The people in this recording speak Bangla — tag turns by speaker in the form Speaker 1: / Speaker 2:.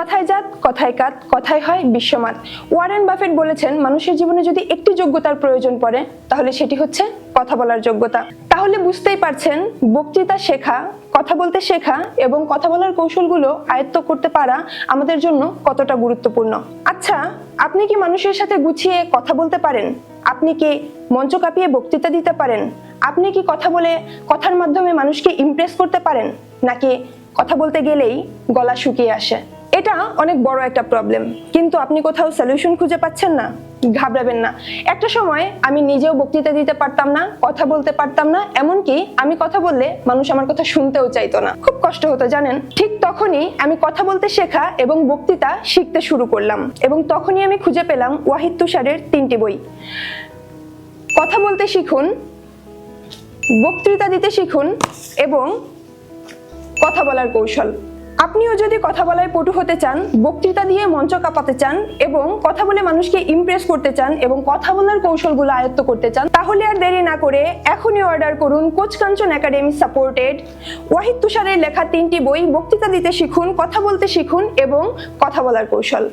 Speaker 1: কথায় জাত, কথায় কাত, কথায় হয়, বিশ্বমাত। ওয়ারেন বাফেট বলেছেন, মানুষের জীবনে যদি একটি যোগ্যতার প্রয়োজন পড়ে, তাহলে সেটি হচ্ছে কথা বলার যোগ্যতা। তাহলে বুঝতেই পারছেন, বক্তৃতা শেখা, কথা বলতে শেখা এবং কথা বলার কৌশলগুলো আয়ত্ত করতে পারা আমাদের জন্য কতটা গুরুত্বপূর্ণ। আচ্ছা আপনি কি মানুষের সাথে গুছিয়ে কথা বলতে পারেন? আপনি কি মঞ্চ কাঁপিয়ে বক্তৃতা দিতে পারেন? আপনি কি কথা বলে কথার মাধ্যমে মানুষকে ইমপ্রেস করতে পারেন? নাকি কথা বলতে গেলেই গলা শুকিয়ে আসে? এটা অনেক বড় একটা প্রবলেম কিন্তু আপনি কোথাও সলিউশন খুঁজে পাচ্ছেন না, ঘাবড়াবেন না। একটা সময় আমি নিজেও বক্তৃতা দিতে পারতাম না, কথা বলতে পারতাম না, এমনকি আমি কথা বললে মানুষ আমার কথা শুনতেও চাইতো না। খুব কষ্ট হতো, জানেন? ঠিক তখনই আমি কথা বলতে শেখা এবং বক্তৃতা শিখতে শুরু করলাম এবং তখনই আমি খুঁজে পেলাম ওয়াহিদ তুষারের তিনটি বই। কথা বলতে শিখুন, বক্তৃতা দিতে শিখুন এবং কথা বলার কৌশল। আপনিও যদি কথা বলায় পটু হতে চান, বক্তৃতা দিয়ে মঞ্চ কাঁপাতে চান এবং কথা বলে মানুষকে ইমপ্রেস করতে চান এবং কথা বলার কৌশলগুলো আয়ত্ত করতে চান, তাহলে আর দেরি না করে এখনই অর্ডার করুন coach Kanchan academy supported Wahid তুষারের লেখা তিনটি বই বক্তৃতা দিতে শিখুন, কথা বলতে শিখুন এবং কথা বলার কৌশল।